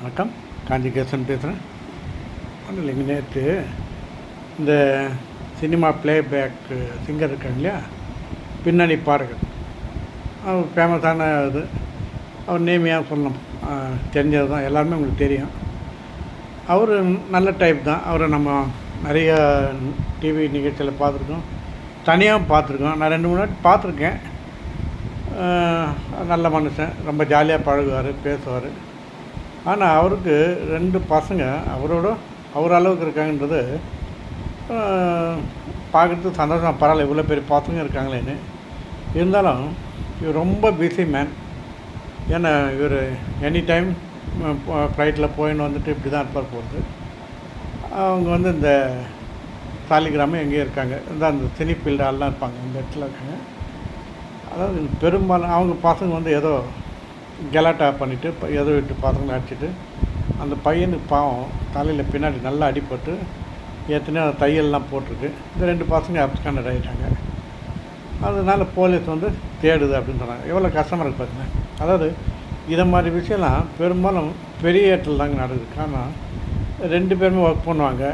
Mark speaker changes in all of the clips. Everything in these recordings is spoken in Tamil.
Speaker 1: வணக்கம். காஞ்சி கேசன் பேசுகிறேன் ஒன்றும் இல்லைங்க நேற்று இந்த சினிமா பிளேபேக் சிங்கர் இருக்காங்க இல்லையா? பின்னணி பாடகர். அவர் ஃபேமஸான இது. அவர் நேமியாக சொல்லணும்? தெரிஞ்சது தான் எல்லாருமே உங்களுக்கு தெரியும். அவர் நல்ல டைப் தான். அவரை நம்ம நிறைய டிவி நிகழ்ச்சியில் பார்த்துருக்கோம். தனியாக பார்த்துருக்கோம். நான் ரெண்டு மூணு நாள் பார்த்துருக்கேன். நல்ல மனுஷன். ரொம்ப ஜாலியாக பழகுவார் பேசுவார். ஆனால் அவருக்கு ரெண்டு பசங்க அவரோட அவர் அளவுக்கு இருக்காங்கன்றது ஆஹ் பார்க்குறதுக்கு சந்தோஷம் பரவாயில்ல இவ்வளோ பெரிய பசங்க இருக்காங்களேன்னு. இருந்தாலும் இவர் ரொம்ப பிஸி மேன் ஏன்னா இவர் எனி டைம் ஃப்ளைட்டில் போயின்னு வந்துட்டு இப்படி தான் இருப்பார் போகிறது அவங்க வந்து இந்த சாலிகிராமம் எங்கேயோ இருக்காங்க. இந்த அந்த சினி ஃபீல்டு ஆள்லாம் இருப்பாங்க. இந்த இடத்துல இருக்காங்க. அதாவது பெரும்பாலும் அவங்க பசங்க வந்து ஏதோ கெலாட்டா பண்ணிவிட்டு எதோ விட்டு பசங்களை அடிச்சிட்டு அந்த பையனுக்கு பாவம் தலையில் பின்னாடி நல்லா அடிபட்டு ஏற்கனவே தையல்லாம் போட்டிருக்கு. இந்த ரெண்டு பசங்க அப்ஸ்காண்டட் ஆகிட்டாங்க அதனால் போலீஸ் வந்து தேடுது அப்படின்னு சொன்னாங்க. எவ்வளோ கஷ்டமாக இருக்குது பார்த்தீங்கன்னா அதாவது இதை மாதிரி விஷயம்லாம் பெரும்பாலும் பெரிய இடத்துல தாங்க நடக்குது. காரணம் ரெண்டு பேருமே ஒர்க் பண்ணுவாங்க.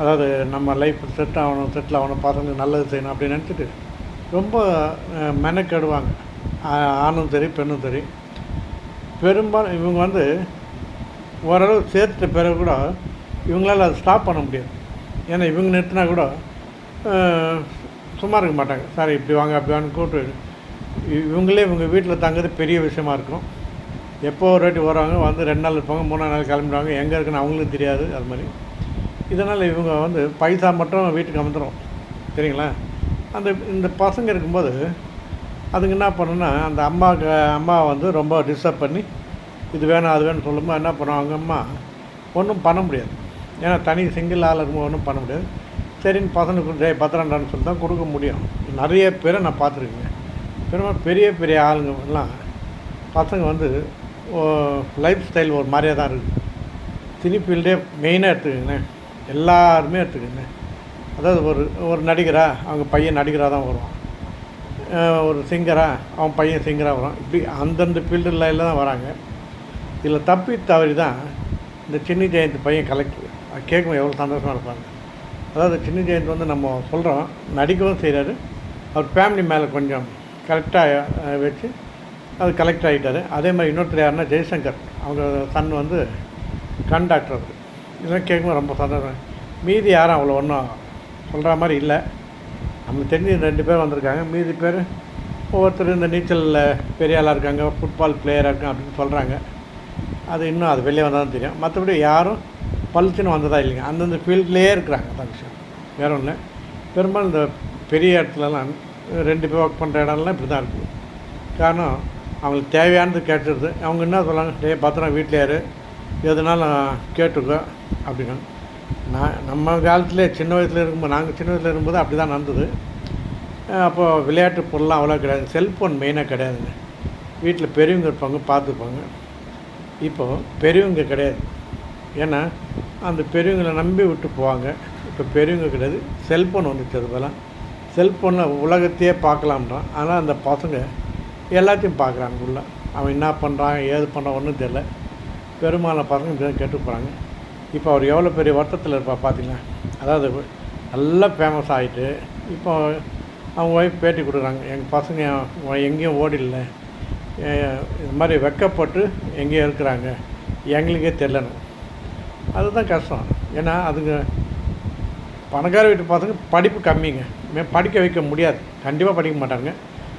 Speaker 1: அதாவது நம்ம லைஃப் செட் ஆகணும் செட்டில் ஆகணும் பசங்களுக்கு நல்லது செய்யணும் அப்படின்னு நினச்சிட்டு ரொம்ப மெனக்கெடுவாங்க. ஆணும் சரி பெண்ணும் சரி. பெரும்பாலும் இவங்க வந்து ஓரளவு சேர்த்த பிறகு கூட இவங்களால அதை ஸ்டாப் பண்ண முடியாது. ஏன்னா இவங்க நிறுத்தினா கூட சும்மா இருக்க மாட்டாங்க. சார் இப்படி வாங்க அப்படி வாங்க கூப்பிட்டு இவங்களே இவங்க வீட்டில் தங்குறது பெரிய விஷயமா இருக்கும். எப்போ ஒரு வாட்டி வருவாங்க வந்து ரெண்டு நாள் இருப்பாங்க மூணாம் நாள் கிளம்பிடுவாங்க எங்கே இருக்குன்னு அவங்களுக்கும் தெரியாது அது மாதிரி. இதனால் இவங்க வந்து பைசா மட்டும் வீட்டுக்கு அமர்ந்துடும் சரிங்களா? அந்த இந்த பசங்க இருக்கும்போது அதுங்க என்ன பண்ணுன்னா அந்த அம்மாவுக்கு அம்மா வந்து ரொம்ப டிஸ்டர்ப் பண்ணி இது வேணும் அது வேணும்னு சொல்லும்போது என்ன பண்ணுவோம் அவங்க அம்மா ஒன்றும் பண்ண முடியாது. ஏன்னா தனி சிங்கிள் ஆள் இருக்கும்போது ஒன்றும் பண்ண முடியாது. சரின்னு பசங்களுக்கு டே பத்திரண்டான்னு சொல்லி தான் கொடுக்க முடியும். நிறைய பேரை நான் பார்த்துருக்கேங்க பெரும்பாலும் பெரிய பெரிய ஆளுங்க எல்லாம் பசங்க வந்து லைஃப் ஸ்டைல் ஒரு மாதிரியாக தான் இருக்குது சினி ஃபீல்டே மெயினாக எடுத்துக்கோங்கண்ணே எல்லாருமே எடுத்துக்கோங்க. அதாவது ஒரு ஒரு நடிகராக அவங்க பையன் நடிகராக தான் வருவான். ஒரு சிங்கராக அவன் பையன் சிங்கராக வரும் இப்படி அந்தந்த ஃபீல்டு தான் வராங்க. இதில் தப்பி தவறி தான் இந்த சின்ன ஜெயந்தி பையன் கலெக்டர் அது கேட்கும் எவ்வளோ சந்தோஷமாக இருப்பாங்க. அதாவது சின்ன ஜெயந்தி வந்து நம்ம சொல்கிறோம் நடிக்கவும் செய்கிறாரு அவர் ஃபேமிலி மேலே கொஞ்சம் கரெக்டாக வச்சு அது கலெக்ட் ஆகிட்டார். அதே மாதிரி இன்னொருத்தர் யாருன்னா ஜெய்சங்கர். அவங்க சன் வந்து கண் டாக்டர் அவர். இதெல்லாம் கேட்கும்போது ரொம்ப சந்தோஷம். மீதி யாரும் அவ்வளோ ஒன்றும் சொல்கிற மாதிரி இல்லை. நம்ம தெரிஞ்சு ரெண்டு பேர் வந்திருக்காங்க. மீதி பேர் ஒவ்வொருத்தர் இந்த நீச்சலில் பெரிய ஆளாக இருக்காங்க ஃபுட்பால் பிளேயராக இருக்காங்க அப்படின்னு சொல்கிறாங்க அது இன்னும் அது வெளியே வந்தால் தான் தெரியும். மற்றபடி யாரும் பளிச்சுன்னு வந்ததா இல்லைங்க. அந்தந்த ஃபீல்ட்லேயே இருக்கிறாங்க. அதான் விஷயம். வேற ஒன்று பெரும்பாலும் இந்த பெரிய இடத்துலலாம் ரெண்டு பேர் ஒர்க் பண்ணுற இடம்லாம் இப்படி தான் இருக்குது காரணம் அவங்களுக்கு தேவையானது கேட்டுருது. அவங்க என்ன சொல்கிறாங்க டே பத்திரம் வீட்டில் யார் எதுனாலும் கேட்டுக்கோ அப்படின்னு. நான் நம்ம காலத்துலேயே சின்ன வயசில் இருக்கும்போது நாங்கள் சின்ன வயசில் இருக்கும்போது அப்படி தான் நடந்தது அப்போது விளையாட்டு பொருள்லாம் அவ்வளோ கிடையாது. செல்ஃபோன் மெயினாக கிடையாதுங்க. வீட்டில் பெரியவங்க இருப்பாங்க பார்த்துப்பாங்க. இப்போது பெரியவங்க கிடையாது. ஏன்னா அந்த பெரியவங்களை நம்பி விட்டு போவாங்க. இப்போ பெரியவங்க கிடையாது. செல்ஃபோன் வந்துச்சு அது போல. செல்ஃபோனில் உலகத்தையே பார்க்கலாம்ன்றான். ஆனால் அந்த பசங்க எல்லாத்தையும் பார்க்குறாங்க உள்ள. அவன் என்ன பண்ணுறான் ஏது பண்ணுறான் ஒன்றும் தெரில பெரும்பாலான பசங்க கேட்டு போகிறாங்க இப்போ அவர் எவ்வளோ பெரிய வருத்தத்தில் இருப்பா பார்த்தீங்களா? அதாவது நல்லா ஃபேமஸ் ஆகிட்டு இப்போ அவங்க ஒய்ஃப் பேட்டி கொடுக்குறாங்க. எங்கள் பசங்க எங்கேயும் ஓடிடல. இது மாதிரி வெக்கப்பட்டு எங்கேயோ இருக்கிறாங்க. எங்களுக்கே தெரியலணும் அதுதான் கஷ்டம். ஏன்னா அதுங்க பணக்கார வீட்டு பசங்க படிப்பு கம்மிங்க. மே- படிக்க வைக்க முடியாது. கண்டிப்பாக படிக்க மாட்டாங்க.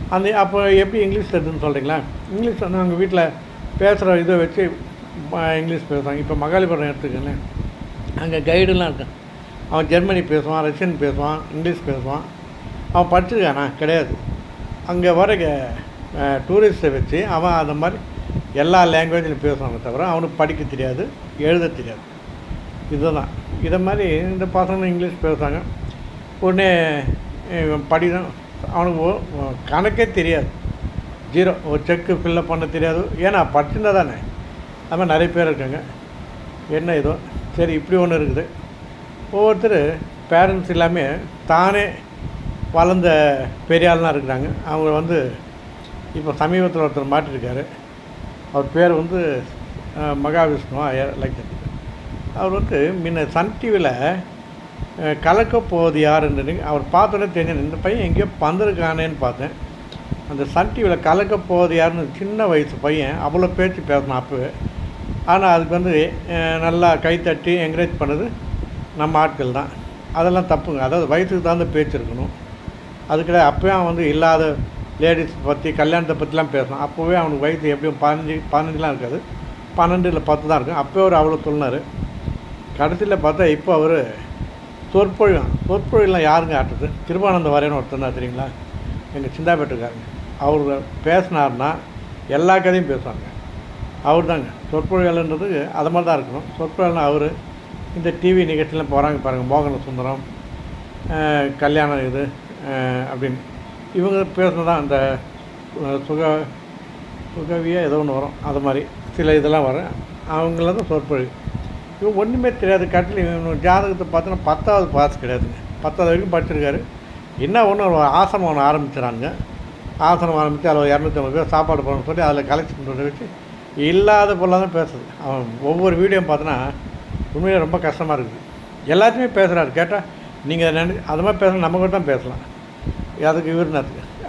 Speaker 1: அந்த அப்போ எப்படி இங்கிலீஷ் தெரியுதுன்னு சொல்கிறீங்களா இங்கிலீஷ் வந்து அவங்க வீட்டில் பேசுகிற இதை வச்சு இங்கிலீஷ் பேசுவாங்க. இப்போ மகாலிபுரம் எடுத்துக்கலேன் அங்கே கைடுலாம் இருக்கான். அவன் ஜெர்மனி பேசுவான் ரஷ்யன் பேசுவான் இங்கிலீஷ் பேசுவான். அவன் படிச்சிருக்கானா? கிடையாது. அங்கே வர டூரிஸ்ட்டை வச்சு அவன் அந்த மாதிரி எல்லா லாங்குவேஜிலும் பேசுவானே தவிர அவனுக்கு படிக்க தெரியாது எழுத தெரியாது. இதுதான். இதை மாதிரி இந்த பசங்க இங்கிலீஷ் பேசுகிறாங்க உடனே படிதான். படி தான் அவனுக்கு கணக்கே தெரியாது. ஜீரோ. ஒரு செக்கு ஃபில்லப் பண்ண தெரியாது. ஏன்னா படிச்சிருந்தா தானே. அது மாதிரி நிறைய பேர் இருக்காங்க. என்ன இதோ சரி இப்படி ஒன்று இருக்குது. ஒவ்வொருத்தர் பேரண்ட்ஸ் எல்லாமே தானே வளர்ந்த பெரியாள்லாம் இருக்கிறாங்க. அவங்க வந்து இப்போ சமீபத்தில் ஒருத்தர் மாட்டிருக்காரு. அவர் பேர் வந்து மகாவிஷ்ணுவா லைக் அவர் வந்து முன்ன சன் டிவியில் கலக்க போகுது யாருன்னு அவர் பார்த்தோன்னே தெரிஞ்சு இந்த பையன் எங்கேயோ பந்திருக்கானேன்னு பார்த்தேன். அந்த சன் டிவியில் கலக்க போகுது யாருன்னு சின்ன வயசு பையன் அவ்வளோ பேச்சு பேசினான் அப்போ ஆனால் அதுக்கு வந்து நல்லா கைத்தட்டி என்கரேஜ் பண்ணது நம்ம ஆட்கள் தான். அதெல்லாம் தப்புங்க அதாவது வயசுக்கு தகுந்த பேச்சு இருக்கணும். அதுக்கிட்ட அப்போயே அவன் வந்து இல்லாத லேடிஸ் பற்றி கல்யாணத்தை பற்றிலாம் பேசணும் அப்போவே அவனுக்கு வயசு எப்படியும் பதினஞ்சு பதினஞ்சுலாம் இருக்காது. பன்னெண்டு இல்லை பத்து தான் இருக்கும். அப்போயே அவர் அவ்வளோ சொன்னார். கடைசியில் பார்த்தா இப்போ அவர் சொற்பொழிவான் சொற்பொழிலாம் யாருங்க ஆட்டுறது? திருவானந்த வரையன்னு ஒருத்தர் தான் தெரியுங்களா? எங்கள் சிந்தாப்பேட்டுக்காரங்க அவர் பேசினார்னா எல்லா கதையும் பேசுவாங்க. அவர் தாங்க சொற்பொழிகள்ன்றது அது மாதிரி தான் இருக்கணும். சொற்பொழில்னா அவர். இந்த டிவி நிகழ்ச்சியெலாம் போகிறாங்க பாருங்கள் மோகன சுந்தரம் கல்யாணம் இது அப்படின்னு. இவங்க பேசுனதான் அந்த சுக சுகவியாக ஏதோ ஒன்று வரும். அது மாதிரி சில இதெல்லாம் வரும். அவங்கள தான் சொற்பொழிவு இவன் ஒன்றுமே தெரியாது. கட்டில் இவன் ஜாதகத்தை பார்த்தோன்னா பத்தாவது பாஸ் கிடையாதுங்க. பத்தாவது வரைக்கும் படிச்சிருக்காரு. என்ன ஒன்று ஆசனம் ஒன்று ஆரம்பிச்சிடறாங்க ஆசனம் ஆரம்பித்து அதில் இரநூத்தி ஐம்பது பேர் சாப்பாடு போடணும்னு சொல்லி அதில் கலெக்ஷன் பண்ணி வச்சு இல்லாத பொருளாக தான் பேசுது அவன் ஒவ்வொரு வீடியோ பார்த்தோன்னா உண்மையிலே ரொம்ப கஷ்டமாக இருக்குது. எல்லாத்தையுமே பேசுகிறாரு கேட்டால் நீங்கள் நினை அது மாதிரி பேசலாம் நம்ம கூட தான் பேசலாம். அதுக்கு இவர்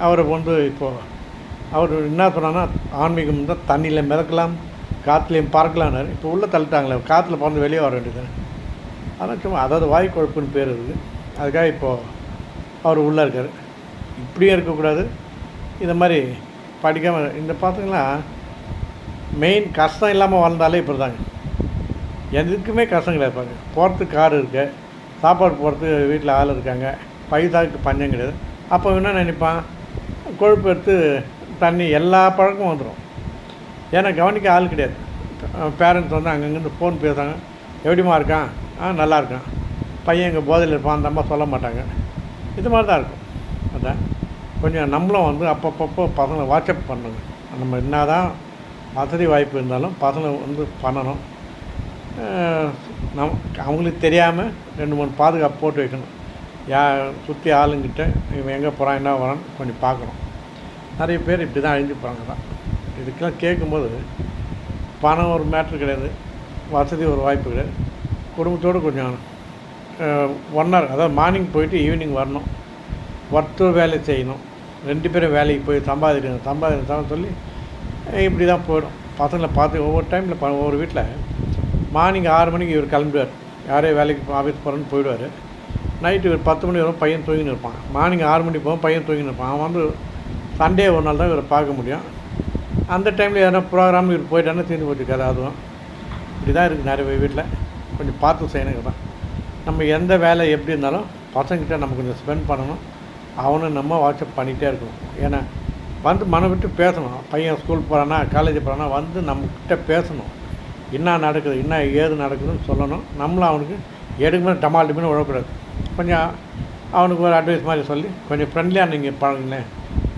Speaker 1: அவர் வந்து இப்போது அவர் என்ன சொன்னான்னா ஆன்மீகம் தான் தண்ணியில் மிதக்கலாம் காற்றுலையும் பறக்கலான்னாரு இப்போ உள்ளே தள்ளிட்டாங்களே காற்றுல பறந்து வெளியே வர வேண்டியது ஆனால் சும்மா அதாவது வாய் கொழுப்புன்னு பேர் இருக்குது அதுக்காக இப்போது அவர் உள்ளே இருக்கார். இப்படியும் இருக்கக்கூடாது. இந்த மாதிரி படிக்காமல் இந்த பார்த்தீங்கன்னா மெயின் கஷ்டம் இல்லாமல் வளர்ந்தாலே இப்படி தாங்க எதுக்குமே கஷ்டம் கிடையாது பாருங்க. போகிறதுக்கு கார் இருக்கு. சாப்பாடு போகிறதுக்கு வீட்டில் ஆள் இருக்காங்க. பைசாவுக்கு பஞ்சம் கிடையாது. அப்போ என்ன நினைப்பான்? கொழுப்பு எடுத்து தண்ணி எல்லா பழக்கமும் வந்துடும் ஏன்னா கவனிக்க ஆள் கிடையாது. பேரண்ட்ஸ் வந்து அங்கங்கேருந்து ஃபோன் பேசுகிறாங்க எப்படிமா இருக்கான்? ஆ நல்லா இருக்கான். பையன் எங்கள் போதையில் இருப்பான். அந்த அம்மா சொல்ல மாட்டாங்க. இது மாதிரி தான் இருக்கும். அதான். கொஞ்சம் நம்மளும் வந்து அப்பப்பப்போ பசங்களை வாட்ஸ்அப் பண்ணுங்க. நம்ம என்ன தான் வசதி வாய்ப்பு இருந்தாலும் பசங்களை வந்து பண்ணணும். நம் அவங்களுக்கு தெரியாமல் ரெண்டு மூணு பாதுகாப்பு போட்டு வைக்கணும். யா சுற்றி ஆளுங்கிட்ட இவன் எங்கே போகிறான் என்ன வரான்னு கொஞ்சம் பார்க்கணும். நிறைய பேர் இப்படி தான் அழிஞ்சு போகிறாங்க தான். இதுக்கெல்லாம் கேட்கும்போது பணம் ஒரு மேட்ரு கிடையாது வசதி ஒரு வாய்ப்பு கிடையாது. குடும்பத்தோடு கொஞ்சம் ஒன் ஹவர் அதாவது மார்னிங் போயிட்டு ஈவினிங் வரணும். ஒர்த்து வேலை செய்யணும். ரெண்டு பேரும் வேலைக்கு போய் சம்பாதிக்கணும் சம்பாதிக்கணும் சொல்லி இப்படி தான் போயிடும். பசங்களை பார்த்து ஒவ்வொரு டைமில் ஒவ்வொரு வீட்டில் மார்னிங் ஆறு மணிக்கு இவர் கிளம்பிடுவார். யாரே வேலைக்கு ஆஃபீஸ் போகிறேன்னு போயிடுவார். நைட்டு ஒரு பத்து மணி வரும் பையன் தூங்கின்னு இருப்பான். மார்னிங் ஆறு மணிக்கு போகும் பையன் தூங்கின்னு இருப்பான். அவன் வந்து சண்டே ஒரு நாள் தான் இவரை பார்க்க முடியும். அந்த டைமில் எதனா ப்ரோக்ராம் இவர் போயிட்டானே தீர்ந்து போட்டுருக்காரு அதுவும். இப்படி தான் இருக்குது நிறைய வீட்டில் கொஞ்சம் பார்த்து செய்யணுங்க தான் நம்ம எந்த வேலை எப்படி இருந்தாலும் பசங்கிட்ட நம்ம கொஞ்சம் ஸ்பெண்ட் பண்ணணும். அவனும் நம்ம வாட்ஸ்அப் பண்ணிகிட்டே இருக்கணும். ஏன்னா வந்து மனம் விட்டு பேசணும். பையன் ஸ்கூல் போகிறானா காலேஜ் போகிறானா வந்து நம்மக்கிட்ட பேசணும். என்ன நடக்குது என்ன ஏது நடக்குதுன்னு சொல்லணும். நம்மளும் அவனுக்கு எடுக்குமே டமால் டிமின்னு விழக்கூடாது. கொஞ்சம் அவனுக்கு ஒரு அட்வைஸ் மாதிரி சொல்லி கொஞ்சம் ஃப்ரெண்ட்லியாக நீங்கள் பழகுங்களேன்.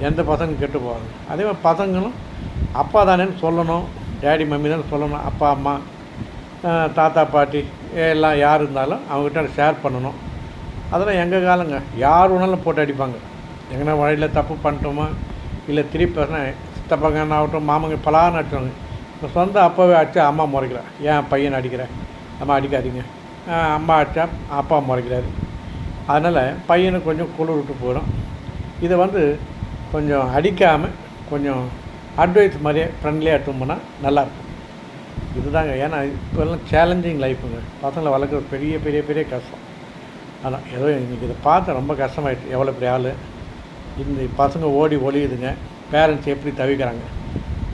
Speaker 1: எந்த பசங்க கெட்டு போவாங்க அதே மாதிரி பசங்களும் அப்பா தானேன்னு சொல்லணும். டேடி மம்மி தானே சொல்லணும். அப்பா அம்மா தாத்தா பாட்டி எல்லாம் யார் இருந்தாலும் அவங்ககிட்ட ஷேர் பண்ணணும். அதெல்லாம் எங்கள் காலங்க? யார் வேணாலும் போட்டு அடிப்பாங்க. எங்கன்னா வழியில் தப்பு பண்ணிட்டோமா? இல்லை திருப்பி சித்தப்பங்கன்னு ஆகட்டும் மாமங்க பலான்னு அடிச்சவங்க இப்போ சொந்த அப்பாவே அடிச்சா அம்மா முறைக்கிறார் ஏன் பையன் அடிக்கிறேன் அம்மா அடிக்காதீங்க. அம்மா அடித்தா அப்பா முறைக்கிறாரு. அதனால் பையனை கொஞ்சம் குளிர் விட்டு போயிடும். இதை வந்து கொஞ்சம் அடிக்காமல் கொஞ்சம் அட்வைஸ் மாதிரியே ஃப்ரெண்ட்லியாக எடுத்து நல்லாயிருக்கும். இதுதாங்க. ஏன்னா இப்போல்லாம் சேலஞ்சிங் லைஃப்புங்க பசங்களை வளர்க்குறது பெரிய பெரிய பெரிய கஷ்டம். அதான் ஏதோ இன்றைக்கி இதை பார்த்து ரொம்ப கஷ்டமாயிடுச்சு. எவ்வளோ பெரிய ஆள். இந்த பசங்க ஓடி ஒழியுதுங்க பேரண்ட்ஸ் எப்படி தவிக்கிறாங்க?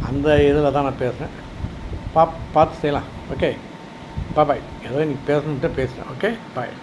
Speaker 1: அந்த இதில் தான் நான் பேசுகிறேன் பா பார்த்து செய்யலாம். ஓகே பாய் ஏதோ நீங்கள் பேசணுன்ட்டு பேசுகிறேன் ஓகே பாய்